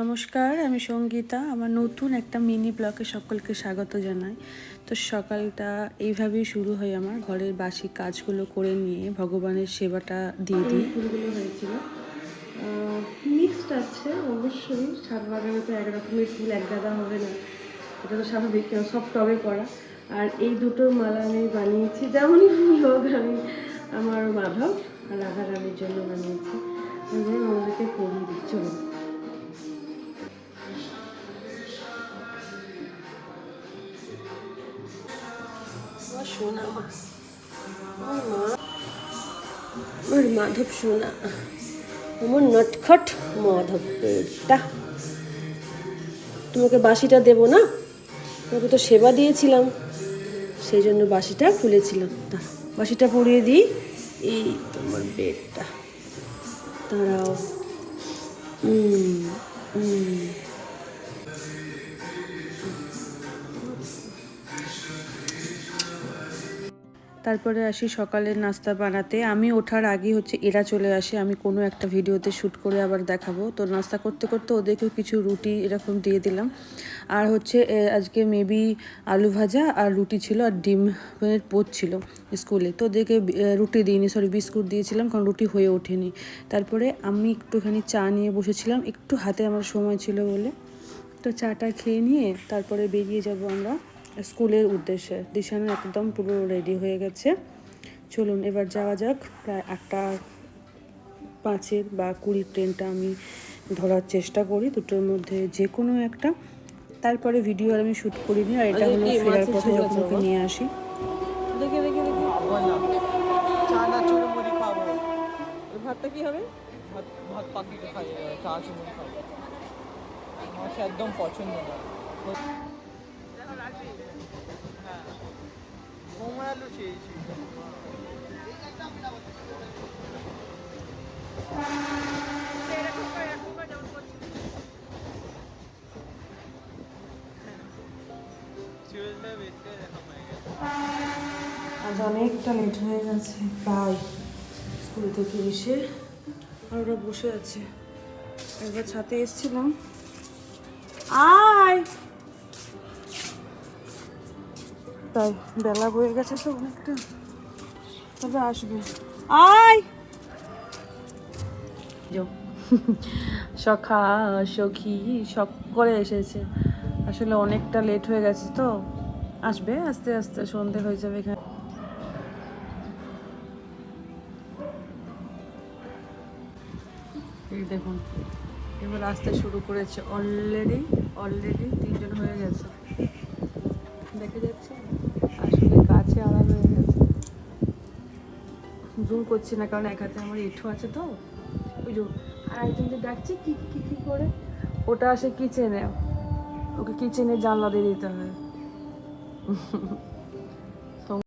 নমস্কার, আমি সঙ্গীতা। আমার নতুন একটা মিনি ব্লকে সকলকে স্বাগত জানাই। তো সকালটা এইভাবেই শুরু হয় আমার। ঘরের বাসি কাজগুলো করে নিয়ে ভগবানের সেবাটা দিয়ে দিই। ফুলগুলো হয়েছিল। মিক্সড আছে, অবশ্যই। সাত বাগানে তো এক রকমের ফুল এক গাদা হবে না। এটা তো স্বাভাবিক সব টবে করা। আর এই দুটো মালা আমি বানিয়েছি। যেমনই ফুল হোক, আমি আমার মাধব আর রাধা রানীর জন্য বানিয়েছি। আমি আমাদেরকে পরিয়ে দিই। সোনা। আমার মাধব সোনা। আমার নটখট মাধব পেটটা। তোমাকে বাসিটা দেবো না? তোমাকে তো সেবা দিয়েছিলাম। সেই জন্য বাসিটা খুলেছিলাম দাঁড়াও, বাসিটা পরিয়ে দিই। এই তোমার বেডটা দাঁড়াও। উম, উম। তারপরে আসি সকালের নাস্তা বানাতে। আমি ওঠার আগে হচ্ছে এরা চলে আসে, আমি কোনো একটা ভিডিওতে শ্যুট করে আবার দেখাবো। তো নাস্তা করতে করতে ওদেরকেও কিছু রুটি এরকম দিয়ে দিলাম। আর হচ্ছে আজকে মেবি আলু ভাজা আর রুটি ছিল আর ডিমের পোচ ছিল স্কুলে। তো ওদেরকে রুটি দিইনি সরি বিস্কুট দিয়েছিলাম কারণ রুটি হয়ে ওঠেনি। তারপরে আমি একটুখানি চা নিয়ে বসেছিলাম। একটু হাতে আমার সময় ছিল বলে। তো চাটা খেয়ে নিয়ে তারপরে বেরিয়ে যাব আমরা। স্কুলের উদ্দেশ্যে। দিশানো একদম পুরো রেডি হয়ে গেছে। চলুন এবার যাওয়া যাক। প্রায় আটটা পাঁচের বা কুড়ির ট্রেনটা আমি ধরার চেষ্টা করি দুটোর মধ্যে যে কোনো একটা। তারপরে ভিডিও আর আমি শ্যুট করিনি আর এটা হলো ফেরার পথে যখন ওকে নিয়ে আসি। দেখে দেখে ভাতটা কি হবে? ভাত ভাত পাখিতে খাই চা খাব। আমার সে একদম পছন্দ না। আজ অনেকটা লেট হয়ে গেছে, প্রায় স্কুল থেকে এসে আর ওরা বসে আছে। একবার ছাতে এসেছিলাম। আয়! তাই বেলা বয়ে গেছে তো অনেকটা তবে আসবে। আয়। সখা, সখী করে এসেছে। আসলে অনেকটা লেট হয়ে গেছে তো। আসবে, আস্তে আস্তে সন্ধে হয়ে যাবে এখানে। দেখুন, এবার আসতে শুরু করেছে অলরেডি অলরেডি তিনজন হয়ে গেছে দেখে যাচ্ছে আসলে কাছে আড়াল হয়ে গেছে জুম করছি না, কারণ এক হাতে আমার ইটু আছে তো। ওই যে আর একজনকে ডাকছে, কি কি কি করে? ওটা আসে কিচেনে ওকে কিচেনে জানলা দিয়ে দিতে হয়।